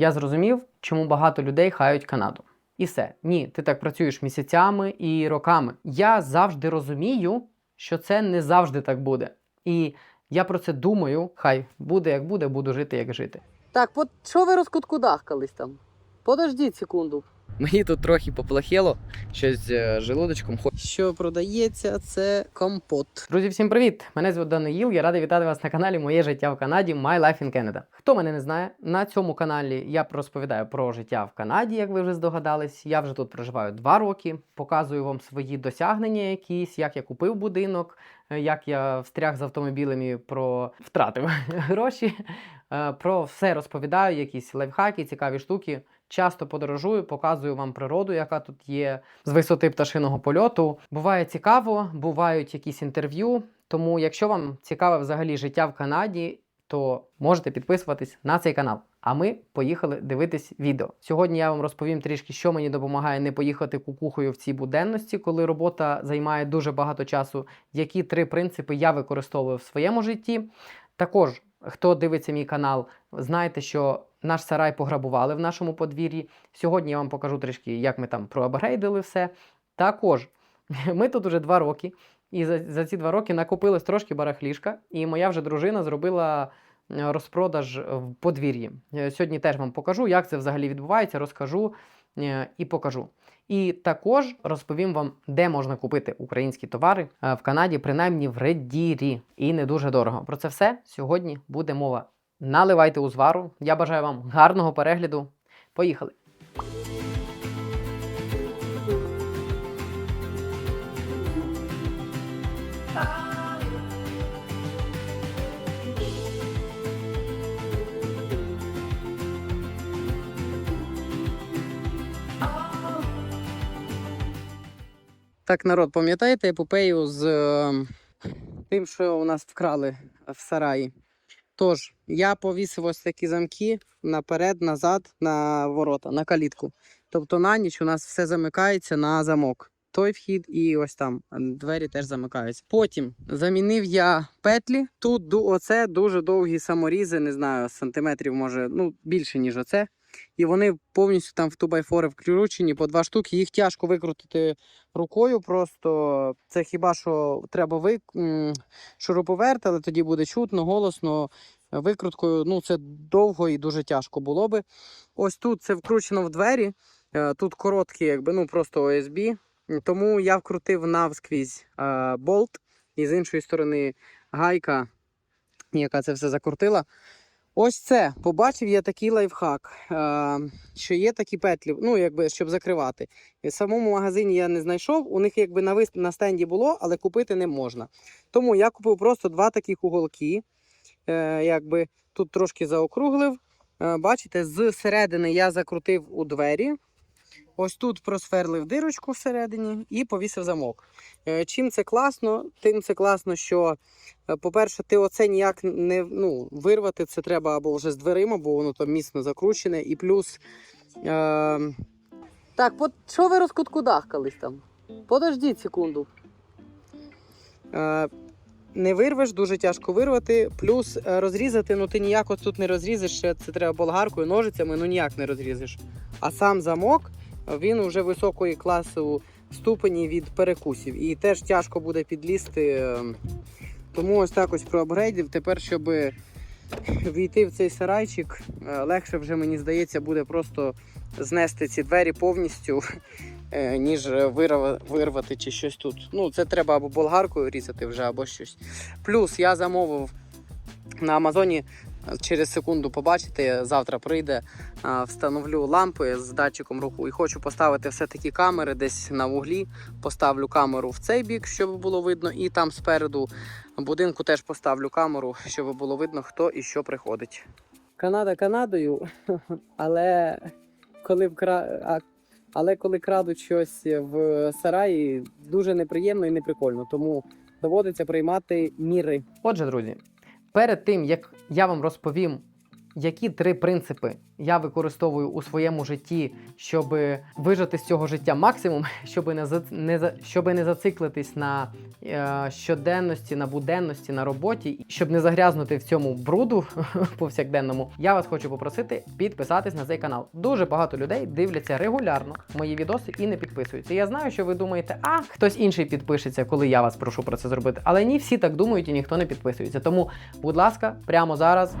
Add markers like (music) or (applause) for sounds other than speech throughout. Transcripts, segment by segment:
я зрозумів, чому багато людей хають Канаду. І все. Ні, ти так працюєш місяцями і роками. Я завжди розумію, що це не завжди так буде. І я про це думаю. Хай буде як буде, буду жити як жити. Так, от що ви розкуткудахкались там? Подождіть секунду. Мені тут трохи поплохело, щось з е, желудочком. Хо- Що продається, це компот. Друзі, всім привіт! Мене звуть Даниїл. Я радий вітати вас на каналі Моє життя в Канаді My Life in Canada. Хто мене не знає, на цьому каналі я розповідаю про життя в Канаді, як ви вже здогадались. Я вже тут проживаю два роки, показую вам свої досягнення, якісь, як я купив будинок, як я встряг з автомобілем і про втратив (laughs) гроші. Е, Про все розповідаю, якісь лайфхаки, цікаві штуки. Часто подорожую, показую вам природу, яка тут є з висоти пташиного польоту. Буває цікаво, бувають якісь інтерв'ю. Тому, якщо вам цікаве взагалі життя в Канаді, то можете підписуватись на цей канал. А ми поїхали дивитись відео. Сьогодні я вам розповім трішки, що мені допомагає не поїхати кукухою в цій буденності, коли робота займає дуже багато часу. Які три принципи я використовую в своєму житті. Також, хто дивиться мій канал, знаєте, що наш сарай пограбували в нашому подвір'ї. Сьогодні я вам покажу трішки, як ми там проапгрейдили все. Також (laughs) ми тут уже два роки, і за, за ці два роки накопилось трошки барахлішка, і моя вже дружина зробила е, розпродаж в подвір'ї. Е, Сьогодні теж вам покажу, як це взагалі відбувається, розкажу е, і покажу. І також розповім вам, де можна купити українські товари в Канаді, принаймні в Реддірі, і не дуже дорого. Про це все сьогодні буде мова. Наливайте узвару. Я бажаю вам гарного перегляду. Поїхали! Так, народ, пам'ятаєте епопею з е, тим, що у нас вкрали в сараї? Тож, я повісив ось такі замки наперед, назад, на ворота, на калітку. Тобто на ніч у нас все замикається на замок. Той вхід і ось там е, двері теж замикаються. Потім замінив я петлі. Тут оце дуже довгі саморізи, не знаю, сантиметрів може, ну більше, ніж оце. І вони повністю там в тубайфори вкручені по два штуки. Їх тяжко викрутити рукою. Просто це хіба що треба ви м, шуруповерт, але тоді буде чутно, голосно. Викруткою, ну це довго і дуже тяжко було би. Ось тут це вкручено в двері. е, Тут короткий, якби ну просто OSB. Тому я вкрутив навскрізь е, болт, і з іншої сторони гайка, яка це все закрутила. Ось це. Побачив я такий лайфхак, е, що є такі петлі, ну, якби, щоб закривати. І в самому магазині я не знайшов, у них якби на, вист... на стенді було, але купити не можна. Тому я купив просто два таких уголки. Е, якби, тут трошки заокруглив. Е, бачите, з середини я закрутив у двері. Ось тут просверлив дирочку всередині і повісив замок. Е, Чим це класно? Тим це класно, що, е, по-перше, ти оце ніяк не ну, вирвати це треба або вже з дверима, бо воно там міцно закручене. І плюс. Е... Так, от що ви розкуткудахкались там? Подождіть секунду. Е... Не вирвеш, дуже тяжко вирвати. Плюс е, розрізати, ну ти ніяк от тут не розрізеш, це треба болгаркою, ножицями, ну ніяк не розрізеш. А сам замок він вже високої класу ступені від перекусів. І теж тяжко буде підлізти. е, Тому ось так ось проапгрейдив. Тепер, щоб війти в цей сарайчик, е, легше вже мені здається, буде просто знести ці двері повністю, (laughs) е, ніж вирвати чи щось тут. Ну, це треба або болгаркою різати вже, або щось. Плюс я замовив на Амазоні. Через секунду побачите, завтра прийде, встановлю лампи з датчиком руху і хочу поставити все-таки камери десь на вуглі. Поставлю камеру в цей бік, щоб було видно, і там спереду будинку теж поставлю камеру, щоб було видно, хто і що приходить. Канада Канадою, (laughs) але коли вкра... але коли крадуть щось в сараї, дуже неприємно і неприкольно, тому доводиться приймати міри. Отже, друзі, перед тим як я вам розповім, які три принципи я використовую у своєму житті, щоб вижити з цього життя максимум, (laughs) щоб не за не щоб не зациклитись на е, щоденності, на буденності, на роботі, щоб не загрязнути в цьому бруду (laughs) повсякденному. Я вас хочу попросити підписатись на цей канал. Дуже багато людей дивляться регулярно мої відоси і не підписуються. Я знаю, що ви думаєте, а хтось інший підпишеться, коли я вас прошу про це зробити. Але ні, всі так думають і ніхто не підписується. Тому, будь ласка, прямо зараз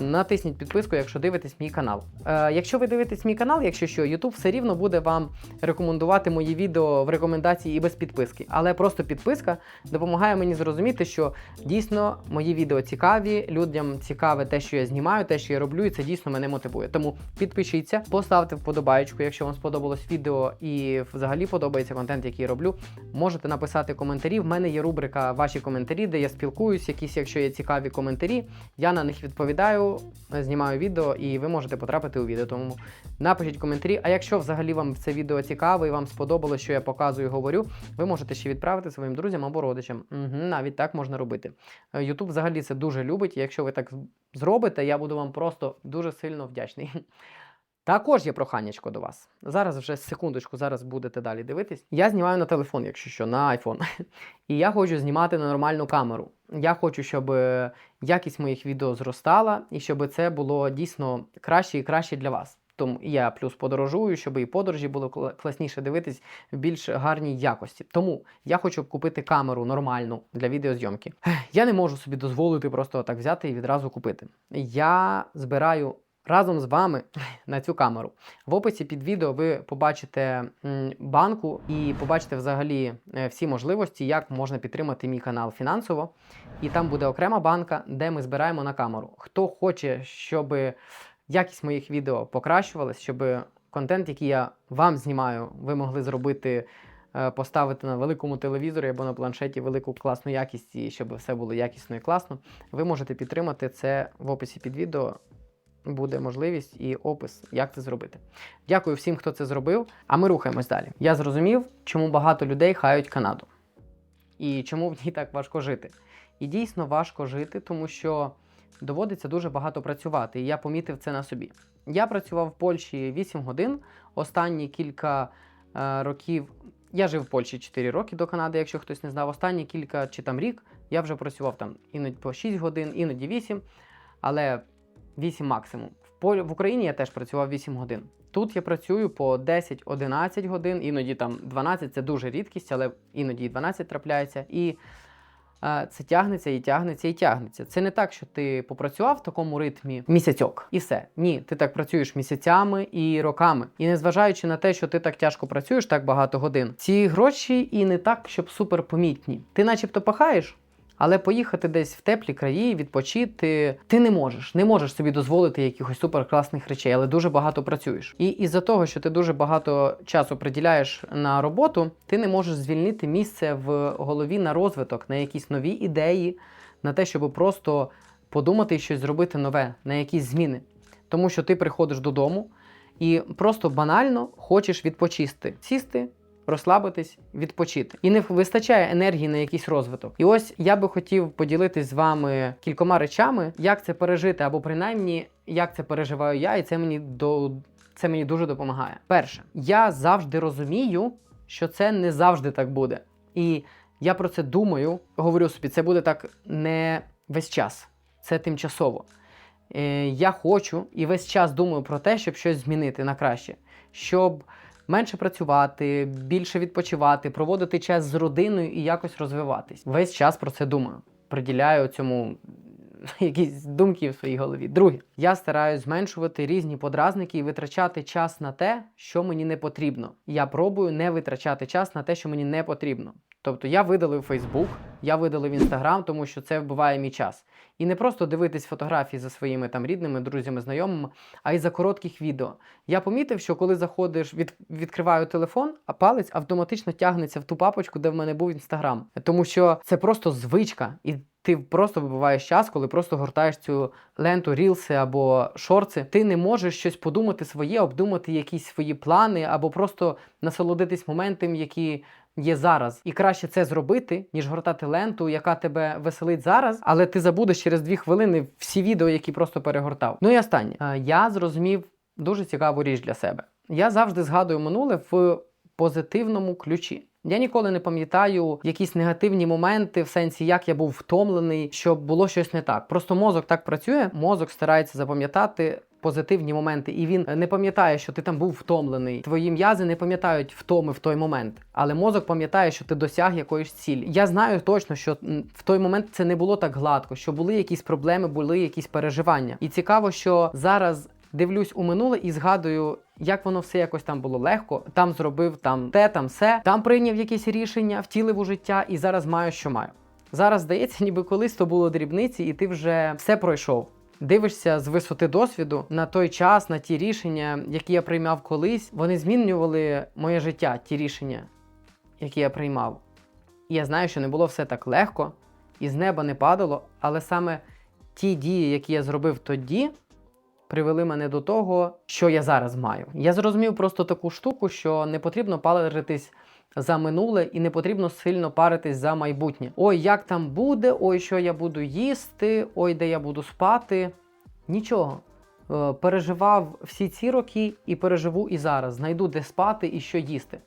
натисніть підписку, якщо дивитесь мій канал. Е, якщо ви дивитесь мій канал, якщо що, YouTube все рівно буде вам рекомендувати мої відео в рекомендації і без підписки. Але просто підписка допомагає мені зрозуміти, що дійсно мої відео цікаві, людям цікаве те, що я знімаю, те, що я роблю, і це дійсно мене мотивує. Тому підпишіться, поставте вподобайку, якщо вам сподобалось відео і взагалі подобається контент, який я роблю. Можете написати коментарі. В мене є рубрика Ваші коментарі, де я спілкуюсь, якісь, якщо є цікаві коментарі. Я на них відповідаю, знімаю відео, і ви можете потрапити у відео. Тому напишіть коментарі. А якщо взагалі вам це відео цікаве і вам сподобалось, що я показую і говорю, ви можете ще відправити своїм друзям або родичам. Угу, навіть так можна робити. Ютуб взагалі це дуже любить. Якщо ви так зробите, я буду вам просто дуже сильно вдячний. Також є проханнячко до вас. Зараз вже секундочку, зараз будете далі дивитись. Я знімаю на телефон, якщо що, на iPhone. (laughs) І я хочу знімати на нормальну камеру. Я хочу, щоб е, якість моїх відео зростала і щоб це було дійсно краще і краще для вас. Тому я плюс подорожую, щоб і подорожі було класніше дивитись в більш гарній якості. Тому я хочу купити камеру нормальну для відеозйомки. Я не можу собі дозволити просто так взяти і відразу купити. Я збираю разом з вами на цю камеру. В описі під відео ви побачите банку і побачите взагалі е, всі можливості, як можна підтримати мій канал фінансово. І там буде окрема банка, де ми збираємо на камеру. Хто хоче, щоб якість моїх відео покращувалась, щоб контент, який я вам знімаю, ви могли зробити. е, Поставити на великому телевізорі або на планшеті велику класну якість, і щоб все було якісно і класно. Ви можете підтримати це в описі під відео буде можливість і опис, як це зробити. Дякую всім, хто це зробив. А ми рухаємось далі. Я зрозумів, чому багато людей хають Канаду і чому в ній так важко жити. І дійсно важко жити, тому що доводиться дуже багато працювати. І я помітив це на собі. Я працював в Польщі 8 годин. Останні кілька е, років. Я жив в Польщі 4 роки до Канади, якщо хтось не знав. Останні кілька чи там рік я вже працював там іноді по 6 годин, іноді 8, але 8 максимум. В, Україні я теж працював 8 годин. Тут я працюю по 10-11 годин, іноді там 12 це дуже рідкість, але іноді і 12 трапляється. І е, це тягнеться і тягнеться і тягнеться. Це не так, що ти попрацював в такому ритмі місяцьок і все. Ні, ти так працюєш місяцями і роками. І незважаючи на те, що ти так тяжко працюєш, так багато годин, ці гроші і не так, щоб супер помітні. Ти начебто пахаєш. Але поїхати десь в теплі краї, відпочити ти не можеш. Не можеш собі дозволити якихось суперкласних речей, але дуже багато працюєш. І із-за того, що ти дуже багато часу приділяєш на роботу, ти не можеш звільнити місце в голові на розвиток, на якісь нові ідеї, на те, щоб просто подумати і щось зробити нове, на якісь зміни. Тому що ти приходиш додому і просто банально хочеш відпочисти, сісти, розслабитись, відпочити. І не вистачає енергії на якийсь розвиток. І ось я би хотів поділитись з вами кількома речами, як це пережити, або принаймні як це переживаю я, і це мені до це мені дуже допомагає. Перше, я завжди розумію, що це не завжди так буде. І я про це думаю, говорю собі, це буде так не весь час, це тимчасово. Е, я хочу і весь час думаю про те, щоб щось змінити на краще, щоб менше працювати, більше відпочивати, проводити час з родиною і якось розвиватись. Весь час про це думаю. Приділяю цьому (laughs) якісь думки в своїй голові. Друге, я стараюсь зменшувати різні подразники і витрачати час на те, що мені не потрібно. Я пробую не витрачати час на те, що мені не потрібно. Тобто я видалив Facebook, я видалив Instagram, тому що це вбиває мій час. І не просто дивитись фотографії за своїми там рідними, друзями, знайомими, а й за коротких відео. Я помітив, що коли заходиш, від, відкриваю телефон, а палець автоматично тягнеться в ту папочку, де в мене був інстаграм. Тому що це просто звичка, і ти просто вибиваєш час, коли просто гортаєш цю ленту, рілси або шорти. Ти не можеш щось подумати своє, обдумати якісь свої плани, або просто насолодитись моментом, які є зараз, і краще це зробити, ніж гортати ленту, яка тебе веселить зараз, але ти забудеш через дві хвилини всі відео, які просто перегортав. Ну і останнє. Е, Я зрозумів дуже цікаву річ для себе. Я завжди згадую минуле в позитивному ключі. Я ніколи не пам'ятаю якісь негативні моменти в сенсі, як я був втомлений, щоб було щось не так. Просто мозок так працює, мозок старається запам'ятати. Позитивні моменти, і він не пам'ятає, що ти там був втомлений. Твої м'язи не пам'ятають втоми в той момент, але мозок пам'ятає, що ти досяг якоїсь цілі. Я знаю точно, що в той момент це не було так гладко, що були якісь проблеми, були якісь переживання. І цікаво, що зараз дивлюсь у минуле і згадую, як воно все якось там було легко. Там зробив там те, там все, там прийняв якісь рішення, втілив у життя, і зараз маю, що маю. Зараз здається, (laughs) ніби колись то було дрібниці, і ти вже все пройшов. Дивишся з висоти досвіду на той час, на ті рішення, які я приймав колись, вони змінювали моє життя, ті рішення, які я приймав. І я знаю, що не було все так легко, і з неба не падало, але саме ті дії, які я зробив тоді, привели мене до того, що я зараз маю. Я зрозумів просто таку штуку, що не потрібно паритись за минуле і не потрібно сильно паритись за майбутнє. Ой, як там буде, ой, що я буду їсти, ой, де я буду спати. Нічого. Е, Переживав всі ці роки і переживу і зараз. Знайду де спати і що їсти.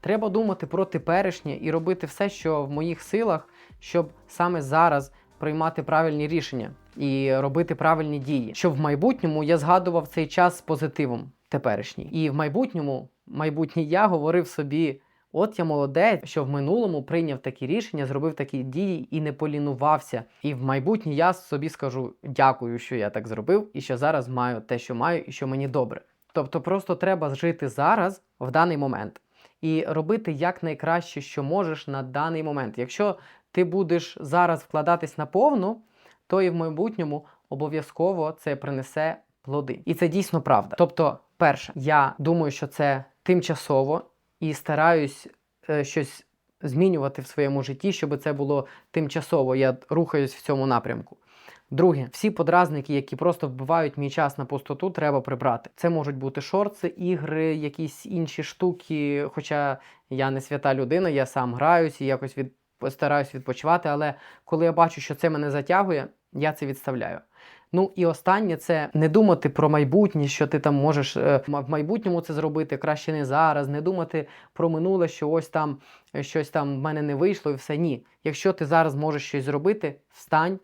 Треба думати про теперішнє і робити все, що в моїх силах, щоб саме зараз приймати правильні рішення і робити правильні дії. Щоб в майбутньому я згадував цей час з позитивом теперішній. І в майбутньому, майбутній я говорив собі. От я молодець, що в минулому прийняв такі рішення, зробив такі дії і не полінувався. І в майбутнє я собі скажу дякую, що я так зробив, і що зараз маю те, що маю, і що мені добре. Тобто, просто треба жити зараз в даний момент і робити як найкраще, що можеш на даний момент. Якщо ти будеш зараз вкладатись на повну, то і в майбутньому обов'язково це принесе плоди. І це дійсно правда. Тобто, перше, я думаю, що це тимчасово і стараюсь е, щось змінювати в своєму житті, щоб це було тимчасово. Я рухаюсь в цьому напрямку. Друге, всі подразники, які просто вбивають мій час на пустоту, треба прибрати. Це можуть бути шорти, ігри, якісь інші штуки. Хоча я не свята людина, я сам граюсь і якось від... стараюсь відпочивати. Але коли я бачу, що це мене затягує, я це відставляю. Ну і останнє це не думати про майбутнє, що ти там можеш е, в майбутньому це зробити, краще не зараз, не думати про минуле, що ось там е, щось там в мене не вийшло, і все ні. Якщо ти зараз можеш щось зробити, встань.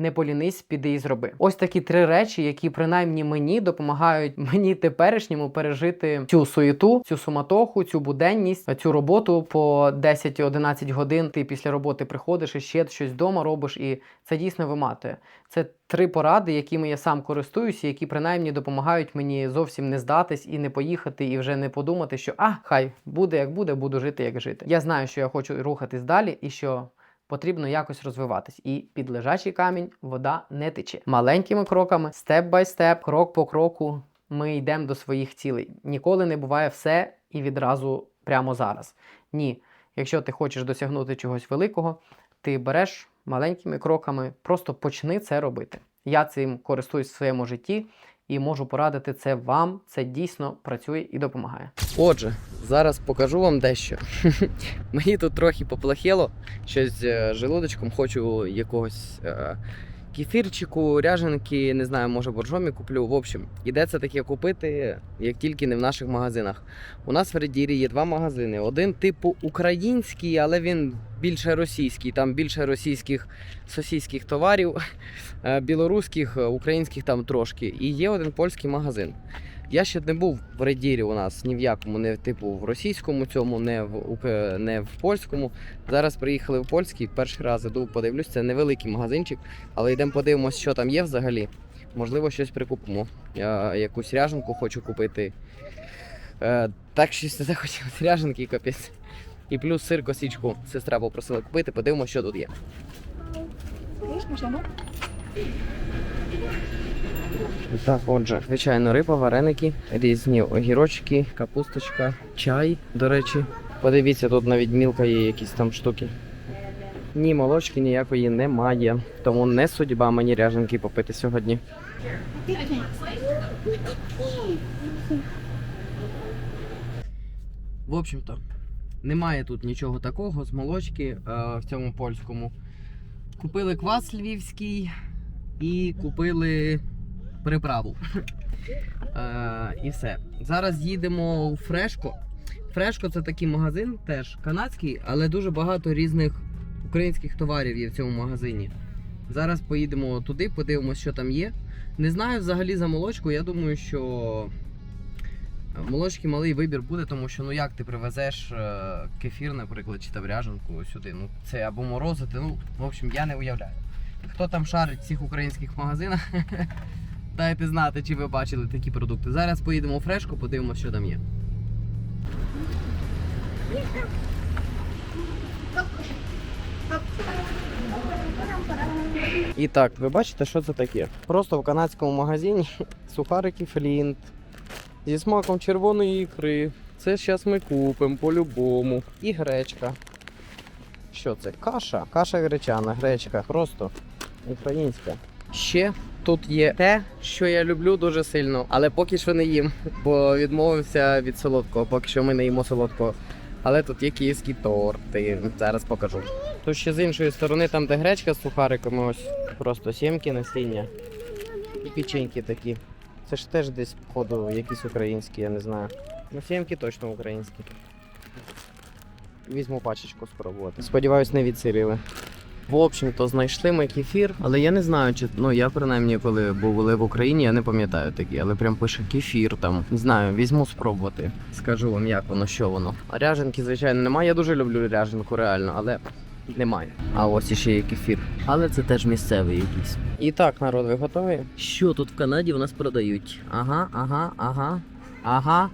Не полінись, піди і зроби. Ось такі три речі, які принаймні мені допомагають (laughs) мені теперішньому пережити цю суєту, цю суматоху, цю буденність, цю роботу по 10-11 годин. Ти після роботи приходиш і ще щось вдома робиш, і це дійсно виматує. Це три поради, якими я сам користуюся, які принаймні допомагають мені зовсім не здатись і не поїхати, і вже не подумати, що а хай буде як буде, буду жити як жити. Я знаю, що я хочу рухатись далі, і що потрібно якось розвиватись. І під лежачий камінь вода не тече. Маленькими кроками, степ бай степ, крок по кроку, ми йдемо до своїх цілей. Ніколи не буває все і відразу прямо зараз. Ні, якщо ти хочеш досягнути чогось великого, ти береш маленькими кроками, просто почни це робити. Я цим користуюсь в своєму житті і можу порадити це вам. Це дійсно працює і допомагає. Отже, зараз покажу вам дещо. (laughs) Мені тут трохи поплахело, щось з е, желудочком, хочу якогось е, кефірчику, ряженки, не знаю, може боржомі куплю. В общем, іде це таке купити, як тільки не в наших магазинах. У нас в Редірі є два магазини. Один типу український, але він більше російський. Там більше російських сосійських товарів, (laughs) е, білоруських, е, українських там трошки. І є один польський магазин. Я ще не був в Редірі у нас ні в якому, не типу в російському цьому, не в не в польському. Зараз приїхали в польський. Перший раз іду, подивлюсь. Це невеликий магазинчик, але йдемо подивимось, що там є взагалі. Можливо, щось прикупимо. Я якусь ряженку хочу купити. Е, так щось не захотілося ряженки, капець. І плюс сир косічку. Сестра попросила купити, подивимось, що тут є. Так, отже, звичайно, риба, вареники, різні огірочки, капусточка, чай, до речі. Подивіться, тут навіть мілка є якісь там штуки. Ні, молочки ніякої немає. Тому не судьба мені ряженки попити сьогодні. В общем-то, Немає тут нічого такого з молочки е, в цьому польському. Купили квас львівський і купили приправу. Е, і все. Зараз їдемо у Фрешко. Фрешко це такий магазин, теж канадський, але дуже багато різних українських товарів є в цьому магазині. Зараз поїдемо туди, подивимося, що там є. Не знаю взагалі за молочку. Я думаю, що молочки малий вибір буде, тому що ну як ти привезеш е, кефір, наприклад, чи там ряженку сюди. Ну це або морозити. Ну, в общем, я не уявляю. Хто там шарить в цих українських магазинах? (laughs) Дайте знати, чи ви бачили такі продукти. Зараз поїдемо у фрешку, подивимося, що там є. І так, ви бачите, що це таке? Просто в канадському магазині (laughs) сухарики флінт зі смаком червоної ікри. Це зараз ми купимо по-любому. І гречка. Що це? Каша. Каша гречана, гречка. Просто українська. Ще тут є те, що я люблю дуже сильно, але поки що не їм, бо відмовився від солодкого. Поки що ми не їмо солодкого. Але тут є київські торти. Зараз покажу. Тут ще з іншої сторони, там де гречка з сухариками, ось просто сімки насіння. І печеньки такі. Це ж теж десь, походу, якісь українські, я не знаю. Ну, сімки точно українські. Візьму пачечку спробувати. Сподіваюсь, не відсирили. В общем-то, знайшли ми кефір, але я не знаю, чи ну я принаймні, коли були в Україні, я не пам'ятаю такі, але прям пише кефір там. Не знаю, візьму спробувати. Скажу вам, як воно, що воно. Ряженки, звичайно, немає. Я дуже люблю ряженку, реально, але немає. А ось іще є кефір. Але це теж місцевий якийсь. І так, народ, ви готові? Що тут в Канаді у нас продають? Ага, ага, ага, ага.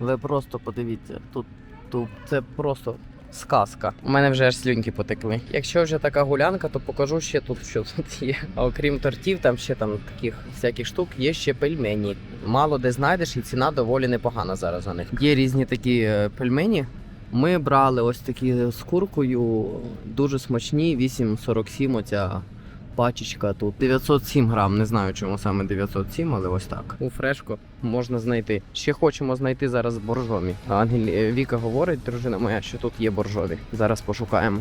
Ви просто подивіться, тут, тут це просто сказка. У мене вже аж слюньки потекли. Якщо вже така гулянка, то покажу ще тут, що тут є. А окрім тортів, там ще там таких всяких штук, є ще пельмені. Мало де знайдеш, і ціна доволі непогана зараз за них. Є різні такі е, пельмені. Ми брали ось такі з куркою, дуже смачні, 8,47 оця пачечка тут. 907 грам, не знаю чому саме 907, але ось так. У фрешко можна знайти. Ще хочемо знайти зараз боржомі. Ангель е, Віка говорить, дружина моя, що тут є боржові. Зараз пошукаємо.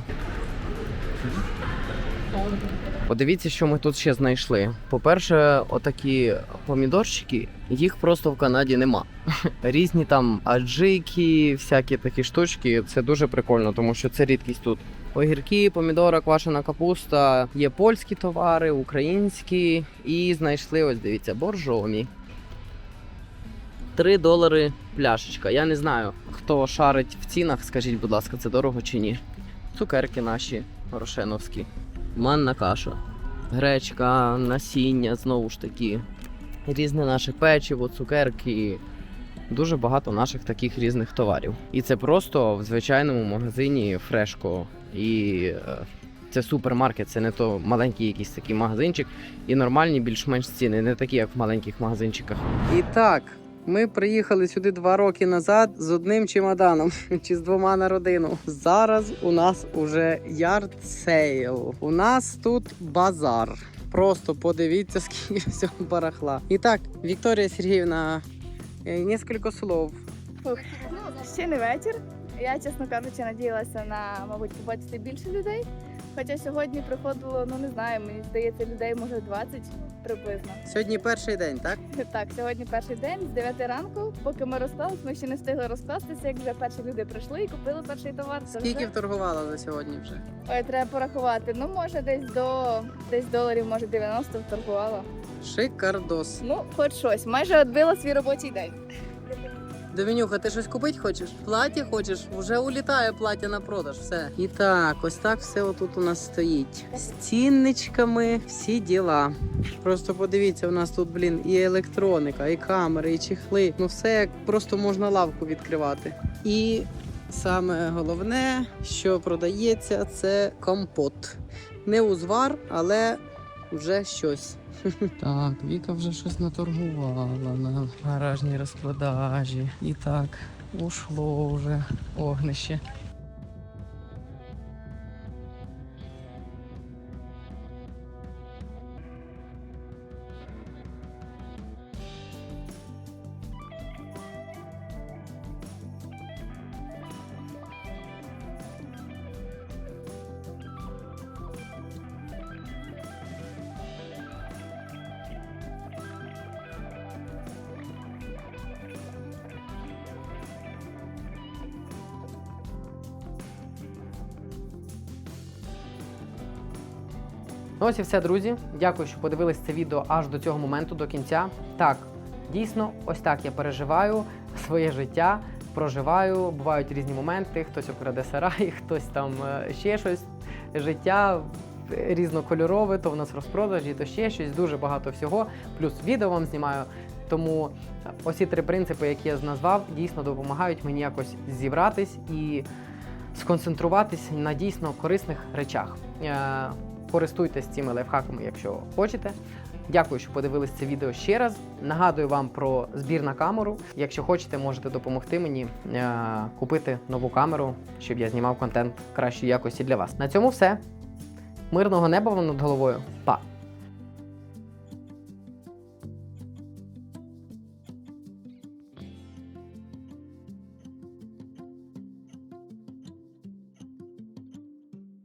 Подивіться, що ми тут ще знайшли. По-перше, отакі помідорчики, їх просто в Канаді нема. (laughs) Різні там аджики, всякі такі штучки. Це дуже прикольно, тому що це рідкість тут. Огірки, помідора, квашена капуста, є польські товари, українські. І знайшли, ось дивіться, боржомі. 3 долари пляшечка. Я не знаю, хто шарить в цінах, скажіть, будь ласка, це дорого чи ні. Цукерки наші рошеновські. Манна каша. Гречка, насіння, знову ж таки. Різне наше печиво, цукерки. Дуже багато наших таких різних товарів. І це просто в звичайному магазині Фрешко. І е, це супермаркет, це не то маленький якийсь такий магазинчик. І нормальні більш-менш ціни, не такі, як в маленьких магазинчиках. І так, ми приїхали сюди два роки назад з одним чемоданом (laughs) чи з двома на родину. Зараз у нас уже ярд сейл. У нас тут базар. Просто подивіться, (laughs) скільки всього барахла. І так, Вікторія Сергіївна, е, кілька слов. Ще не вечір. Я, чесно кажучи, надіялася на, мабуть, побачити більше людей. Хоча сьогодні приходило, ну не знаю, мені здається, людей може 20 приблизно. Сьогодні перший день, так? (laughs) Так, сьогодні перший день з 9 ранку. Поки ми розклались, ми ще не встигли розкластися, як вже перші люди прийшли і купили перший товар. Скільки вторгувала за сьогодні вже? Ой, треба порахувати. Ну, може, десь до десь доларів, може 90 вторгувала. Шикардос. Ну, хоч щось. Майже відбила свій робочий день. Домінюха, ти щось купити хочеш? Плаття хочеш? Вже улітає плаття на продаж. Все. І так, ось так все отут у нас стоїть. З цінничками, всі діла. Просто подивіться, у нас тут, блін, і електроніка, і камери, і чехли. Ну все як просто можна лавку відкривати. І саме головне, що продається, це компот. Не узвар, але вже щось. (laughs) Так, Віка вже щось наторгувала на гаражній розпродажі. І так, ушло вже огнище. Ну ось і все, друзі. Дякую, що подивились це відео аж до цього моменту, до кінця. Так, дійсно, ось так я переживаю своє життя, проживаю. Бувають різні моменти, хтось обкраде сарай, (laughs) хтось там е, ще щось. Життя різнокольорове, то в нас розпродажі, то ще щось, дуже багато всього. Плюс відео вам знімаю. Тому ось ці три принципи, які я назвав, дійсно допомагають мені якось зібратись і сконцентруватись на дійсно корисних речах. Користуйтесь цими лайфхаками, якщо хочете. Дякую, що подивились це відео ще раз. Нагадую вам про збір на камеру. Якщо хочете, можете допомогти мені е, купити нову камеру, щоб я знімав контент кращої якості для вас. На цьому все. Мирного неба вам над головою. Па!